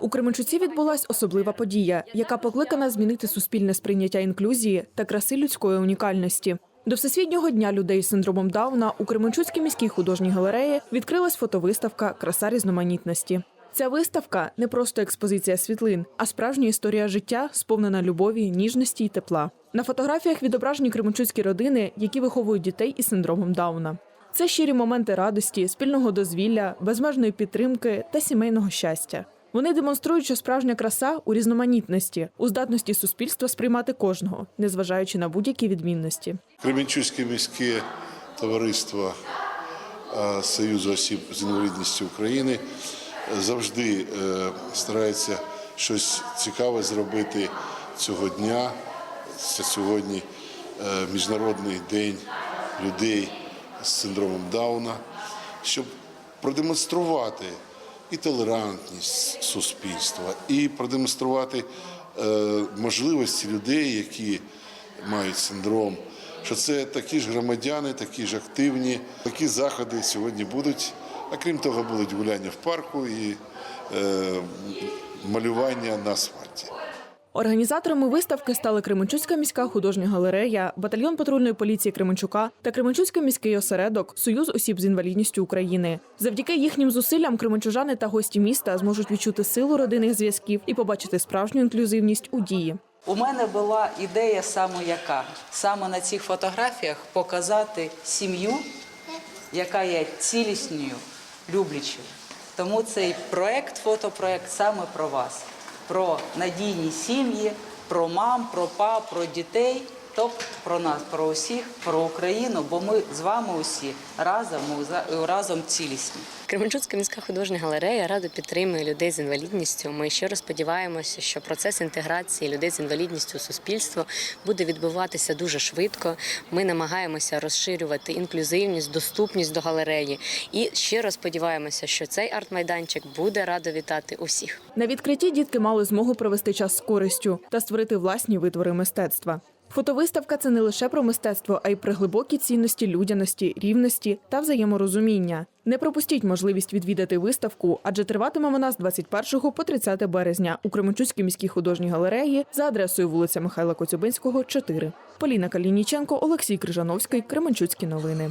У Кременчуці відбулась особлива подія, яка покликана змінити суспільне сприйняття інклюзії та краси людської унікальності. До Всесвітнього дня людей з синдромом Дауна у Кременчуцькій міській художній галереї відкрилась фотовиставка Краса різноманітності. Ця виставка не просто експозиція світлин, а справжня історія життя, сповнена любові, ніжності й тепла. На фотографіях відображені кременчуцькі родини, які виховують дітей із синдромом Дауна. Це щирі моменти радості, спільного дозвілля, безмежної підтримки та сімейного щастя. Вони демонструють, що справжня краса у різноманітності, у здатності суспільства сприймати кожного, незважаючи на будь-які відмінності. Кременчуцьке міське товариство е, Союзу осіб з інвалідністю України завжди е, старається щось цікаве зробити цього дня. Це сьогодні е, Міжнародний день людей з синдромом Дауна, щоб продемонструвати і толерантність суспільства, і продемонструвати е, можливості людей, які мають синдром, що це такі ж громадяни, такі ж активні. Такі заходи сьогодні будуть. А крім того, будуть гуляння в парку і е, малювання на асфальті. Організаторами виставки стали Кременчуцька міська художня галерея, батальйон патрульної поліції Кременчука та Кременчуцький міський осередок Союз осіб з інвалідністю України. Завдяки їхнім зусиллям кременчужани та гості міста зможуть відчути силу родинних зв'язків і побачити справжню інклюзивність у дії. У мене була ідея саме яка саме на цих фотографіях показати сім'ю, яка є цілісною, люблячою. Тому цей проект, фотопроект саме про вас, про надійні сім'ї, про мам, про пап, про дітей, тобто про нас, про усіх, про Україну, бо ми з вами усі разом, за- разом цілісні. Кременчуцька міська художня галерея радо підтримує людей з інвалідністю. Ми щиро сподіваємося, що процес інтеграції людей з інвалідністю у суспільство буде відбуватися дуже швидко. Ми намагаємося розширювати інклюзивність, доступність до галереї. І щиро сподіваємося, що цей арт-майданчик буде радо вітати усіх. На відкритті дітки мали змогу провести час з користю та створити власні витвори мистецтва. Фотовиставка це не лише про мистецтво, а й про глибокі цінності людяності, рівності та взаєморозуміння. Не пропустіть можливість відвідати виставку, адже триватиме вона з 21 по 30 березня у Кременчуцькій міській художній галереї за адресою вулиця Михайла Коцюбинського, 4. Поліна Калініченко, Олексій Крижановський, Кременчуцькі новини.